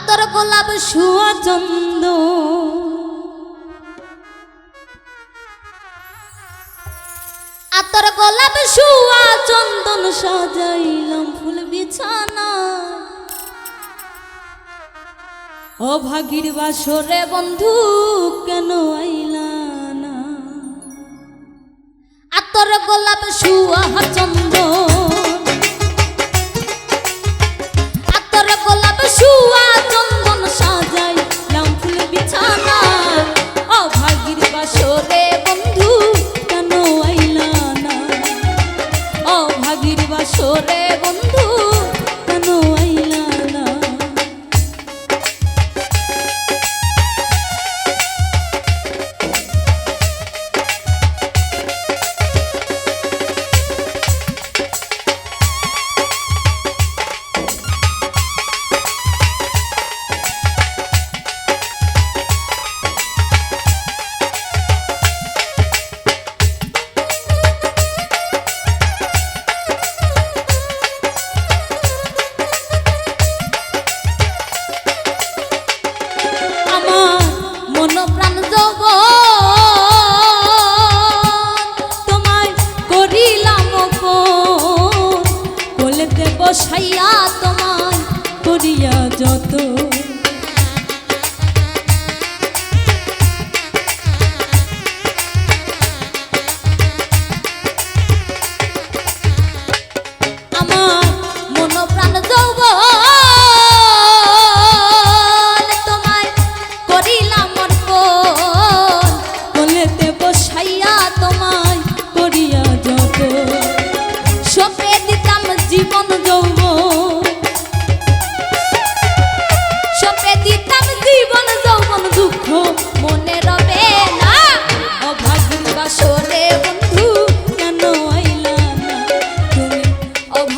আতর গোলাপ সুচন্দ আতর গোলাপ শুয়া চন্দন সাজাইলাম ফুল বিছানা। অভাগীর বাসরে বন্ধু, কেন আইলানা আতর গোলাপ শুয়া চন্দন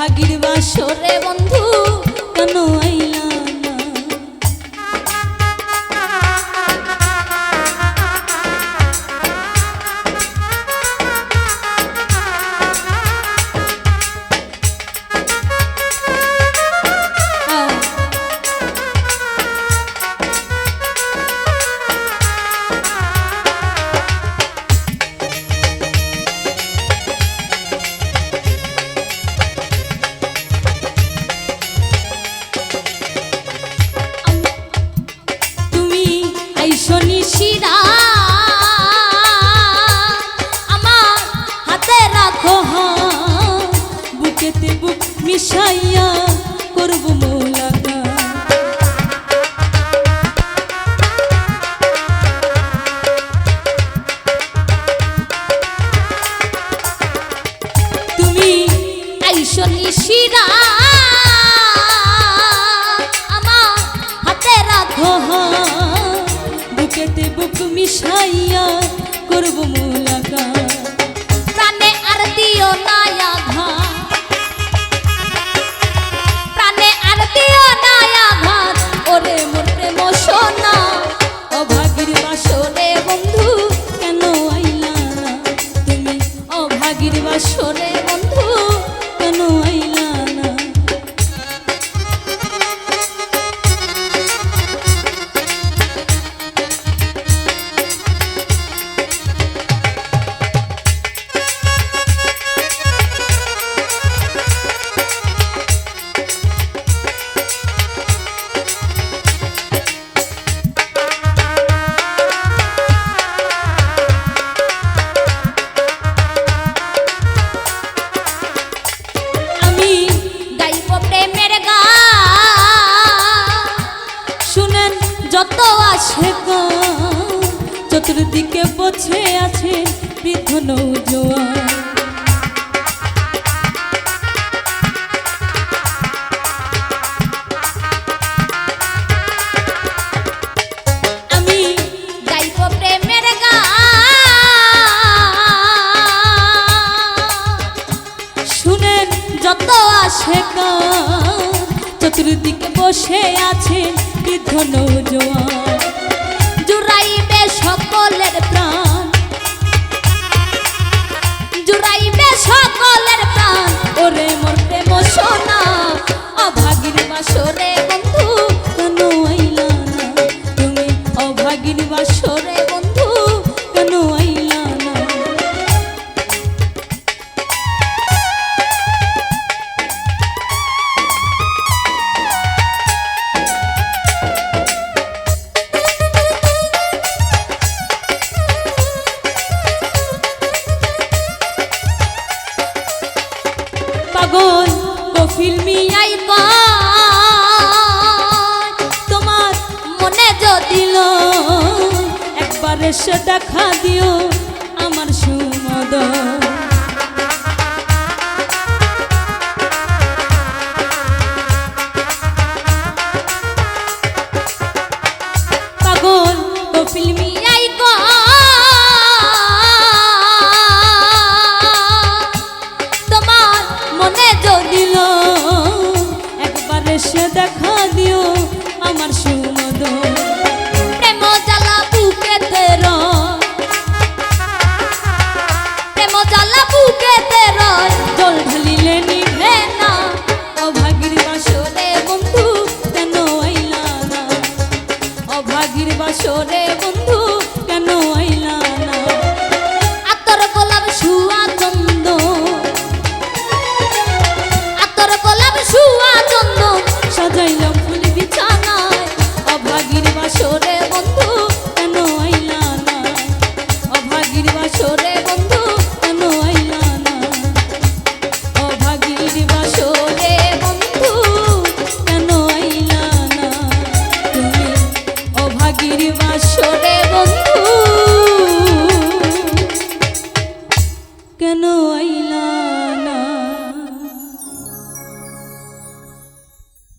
জাহাগীর বাসরে বন্ধু। মিশাইয়া করব মোলাকা আছে গা চতুর্দিকে বসে আছে বৃদ্ধ নৌজোয়ান যত আসে গা চতুর্দিকে বসে আছে বৃদ্ধ নৌজোয়া সেটা খা দিও আমার সুমদন lágrimas chorei